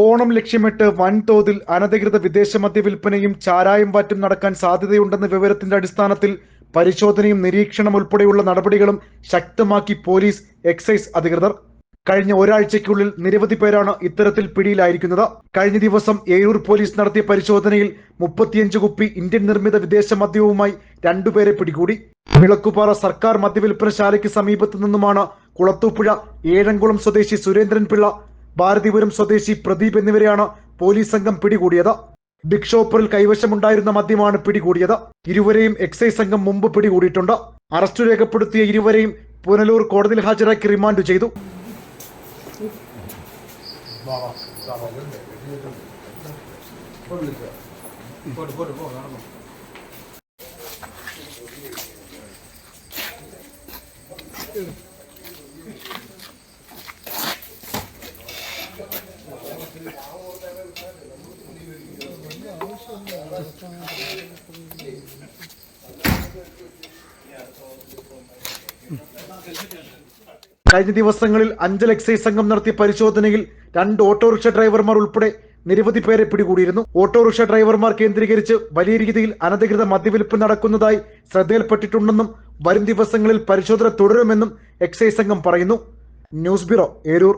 ഓണം ലക്ഷ്യമിട്ട് വൻതോതിൽ അനധികൃത വിദേശ മദ്യവിൽപ്പനയും ചാരായം വാറ്റും നടക്കാൻ സാധ്യതയുണ്ടെന്ന വിവരത്തിന്റെ അടിസ്ഥാനത്തിൽ പരിശോധനയും നിരീക്ഷണം ഉൾപ്പെടെയുള്ള നടപടികളും ശക്തമാക്കി പോലീസ് എക്സൈസ് അധികൃതർ. കഴിഞ്ഞ ഒരാഴ്ചയ്ക്കുള്ളിൽ നിരവധി പേരാണ് ഇത്തരത്തിൽ പിടിയിലായിരിക്കുന്നത്. കഴിഞ്ഞ ദിവസം ഏഴൂർ പോലീസ് നടത്തിയ പരിശോധനയിൽ മുപ്പത്തിയഞ്ച് കുപ്പി ഇന്ത്യൻ നിർമ്മിത വിദേശ മദ്യവുമായി രണ്ടുപേരെ പിടികൂടി. വിളക്കുപാറ സർക്കാർ മദ്യവിൽപ്പനശാലയ്ക്ക് സമീപത്തു നിന്നുമാണ് കുളത്തൂപ്പുഴ ഏഴംകുളം സ്വദേശി സുരേന്ദ്രൻ പിള്ള ഭാരതിപുരം സ്വദേശി പ്രദീപ് എന്നിവരെയാണ് പോലീസ് സംഘം പിടികൂടിയത്. ബിഗ് ഷോപ്പറിൽ കൈവശമുണ്ടായിരുന്ന മദ്യമാണ് പിടികൂടിയത്. ഇരുവരെയും എക്സൈസ് സംഘം മുമ്പ് പിടികൂടിയിട്ടുണ്ട്. അറസ്റ്റ് രേഖപ്പെടുത്തിയ ഇരുവരെയും പുനലൂർ കോടതിയിൽ ഹാജരാക്കി റിമാൻഡ് ചെയ്തു. കഴിഞ്ഞ ദിവസങ്ങളിൽ അഞ്ചൽ എക്സൈസ് സംഘം നടത്തിയ പരിശോധനയിൽ രണ്ട് ഓട്ടോറിക്ഷ ഡ്രൈവർമാർ ഉൾപ്പെടെ നിരവധി പേരെ പിടികൂടിയിരുന്നു. ഓട്ടോറിക്ഷ ഡ്രൈവർമാർ കേന്ദ്രീകരിച്ച് വലിയ രീതിയിൽ അനധികൃത മദ്യവിൽപ്പ് നടക്കുന്നതായി ശ്രദ്ധയിൽപ്പെട്ടിട്ടുണ്ടെന്നും വരും ദിവസങ്ങളിൽ പരിശോധന തുടരുമെന്നും എക്സൈസ് സംഘം പറയുന്നു. News bureau Eroor.